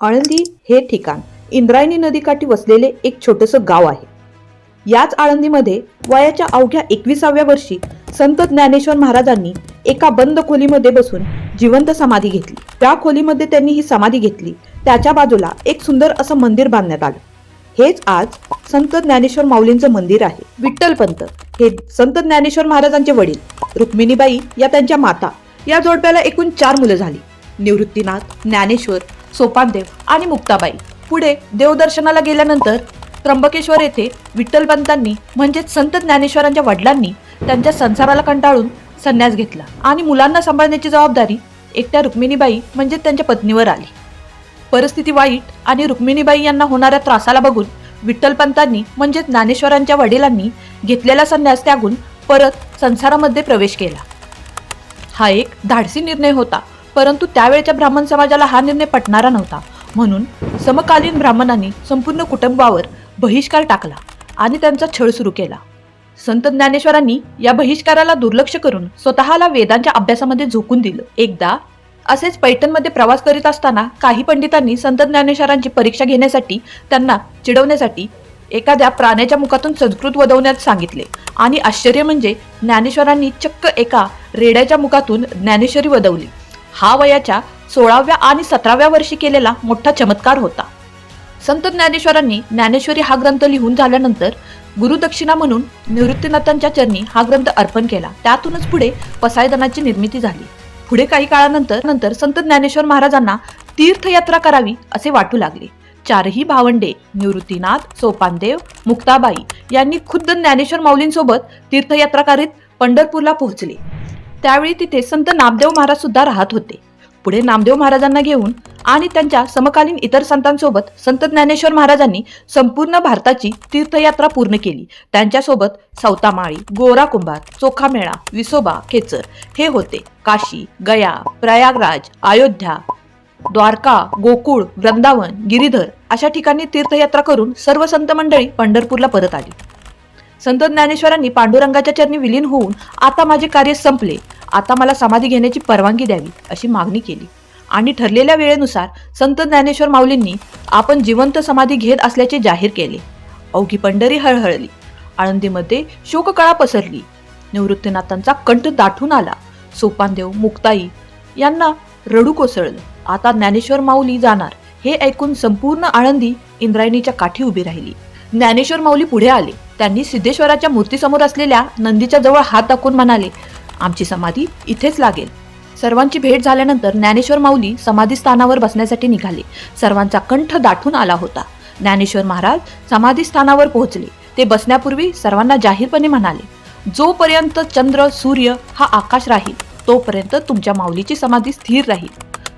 आळंदी हे ठिकाण इंद्रायणी नदीकाठी वसलेले एक छोटंसं गाव आहे. याच आळंदीमध्ये वयाच्या अवघ्या एकविसाव्या वर्षी संत ज्ञानेश्वर महाराजांनी एका बंद खोलीमध्ये बसून जिवंत समाधी घेतली. त्या खोलीमध्ये त्यांनी ही समाधी घेतली. त्याच्या बाजूला एक सुंदर असं मंदिर बांधण्यात आलं. हेच आज संत ज्ञानेश्वर माऊलींचं मंदिर आहे. विठ्ठलपंत हे संत ज्ञानेश्वर महाराजांचे वडील. रुक्मिणीबाई या त्यांच्या माता. या जोडप्याला एकूण चार मुलं झाली. निवृत्तीनाथ ज्ञानेश्वर सोपानदेव आणि मुक्ताबाई. पुढे देवदर्शनाला गेल्यानंतर त्र्यंबकेश्वर येथे विठ्ठलपंतांनी म्हणजेच संत ज्ञानेश्वरांच्या वडिलांनी त्यांच्या संसाराला कंटाळून संन्यास घेतला आणि मुलांना सांभाळण्याची जबाबदारी एकट्या रुक्मिणीबाई म्हणजे त्यांच्या पत्नीवर आली. परिस्थिती वाईट आणि रुक्मिणीबाई यांना होणाऱ्या त्रासाला बघून विठ्ठलपंतांनी म्हणजे ज्ञानेश्वरांच्या वडिलांनी घेतलेला संन्यास त्यागून परत संसारामध्ये प्रवेश केला. हा एक धाडसी निर्णय होता. परंतु त्यावेळच्या ब्राह्मण समाजाला हा निर्णय पटणारा नव्हता. म्हणून समकालीन ब्राह्मणांनी संपूर्ण कुटुंबावर बहिष्कार टाकला आणि त्यांचा छळ सुरू केला. संत ज्ञानेश्वरांनी या बहिष्काराला दुर्लक्ष करून स्वतःला वेदांच्या अभ्यासामध्ये झोकून दिलं. एकदा असेच पैठणमध्ये प्रवास करीत असताना काही पंडितांनी संत ज्ञानेश्वरांची परीक्षा घेण्यासाठी त्यांना चिडवण्यासाठी एखाद्या प्राण्याच्या मुखातून संस्कृत वदवण्यात सांगितले. आणि आश्चर्य म्हणजे ज्ञानेश्वरांनी चक्क एका रेड्याच्या मुखातून ज्ञानेश्वरी वदवली. हा वयाच्या सोळाव्या आणि सतराव्या वर्षी केलेला मोठा चमत्कार होता. संत ज्ञानेश्वरांनी ज्ञानेश्वरी हा ग्रंथ लिहून झाल्यानंतर गुरुदक्षिणा म्हणून निवृत्तीनाथांच्या चरणी हा ग्रंथ अर्पण केला. त्यातूनच पुढे पसायदनाची निर्मिती झाली. पुढे काही काळानंतर नंतर संत ज्ञानेश्वर महाराजांना तीर्थयात्रा करावी असे वाटू लागले. चारही भावंडे निवृत्तीनाथ सोपानदेव मुक्ताबाई यांनी खुद्द ज्ञानेश्वर माऊलींसोबत तीर्थयात्रा करीत पंढरपूरला पोहोचले. त्यावेळी तिथे संत नामदेव महाराज सुद्धा राहत होते. पुढे नामदेव महाराजांना घेऊन आणि त्यांच्या समकालीन इतर संतांसोबत संत ज्ञानेश्वर महाराजांनी संपूर्ण भारताची तीर्थयात्रा पूर्ण केली. त्यांच्यासोबत सौतामाळी गोरा कुंभार चोखामेळा विसोबा खेचर हे होते. काशी गया प्रयागराज अयोध्या द्वारका गोकुळ वृंदावन गिरीधर अशा ठिकाणी तीर्थयात्रा करून सर्व संत मंडळी पंढरपूरला परत आली. संत ज्ञानेश्वरांनी पांडुरंगाच्या चरणी विलीन होऊन आता माझे कार्य संपले. आता मला समाधी घेण्याची परवानगी द्यावी अशी मागणी केली. आणि ठरलेल्या वेळेनुसार संत ज्ञानेश्वर माऊलींनी आपण जिवंत समाधी घेत असल्याचे जाहीर केले. अवघी पंढरी हळहळली. आळंदीमध्ये शोककळा पसरली. निवृत्तीनाथांचा कंठ दाटून आला. सोपानदेव मुक्ताई यांना रडू कोसळलं. आता ज्ञानेश्वर माऊली जाणार हे ऐकून संपूर्ण आळंदी इंद्रायणीच्या काठी उभी राहिली. ज्ञानेश्वर माऊली पुढे आले. त्यांनी सिद्धेश्वराच्या मूर्तीसमोर असलेल्या नंदीच्या जवळ हात दाखवून म्हणाले आमची समाधी इथेच लागेल. सर्वांची भेट झाल्यानंतर ज्ञानेश्वर माऊली समाधी स्थानावर बसण्यासाठी निघाले. सर्वांचा कंठ दाटून आला होता. ज्ञानेश्वर महाराज समाधी स्थानावर पोहोचले. ते बसण्यापूर्वी सर्वांना जाहीरपणे म्हणाले जोपर्यंत चंद्र सूर्य हा आकाश राहील तोपर्यंत तुमच्या माऊलीची समाधी स्थिर राहील.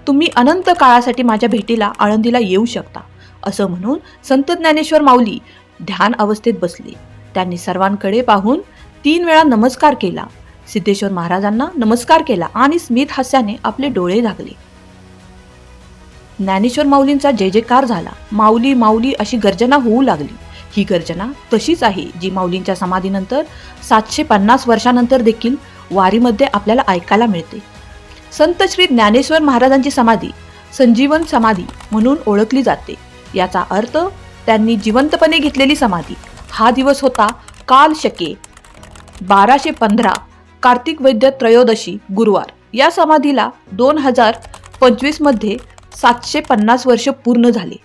तुम्ही अनंत काळासाठी माझ्या भेटीला आळंदीला येऊ शकता. असं म्हणून संत ज्ञानेश्वर माऊली ध्यान अवस्थेत बसले. त्यांनी सर्वांकडे पाहून तीन वेळा नमस्कार केला. सिद्धेश्वर महाराजांना नमस्कार केला आणि स्मित हास्याने आपले डोळे झाकले ज्ञानेश्वर माऊलींचा जय जयकार झाला. माऊली माऊली अशी गर्जना होऊ लागली. ही गर्जना तशीच आहे जी माऊलींच्या समाधीनंतर सातशे पन्नास वर्षानंतर देखील वारीमध्ये आपल्याला ऐकायला मिळते. संत श्री ज्ञानेश्वर महाराजांची समाधी संजीवन समाधी म्हणून ओळखली जाते. याचा अर्थ त्यांनी जिवंतपणे घेतलेली समाधी. हा दिवस होता काल शके. बाराशे पंधरा कार्तिक वैद्य त्रयोदशी गुरुवार. या समाधीला दोन हजार पंचवीसमध्ये सातशे पन्नास वर्ष पूर्ण झाले.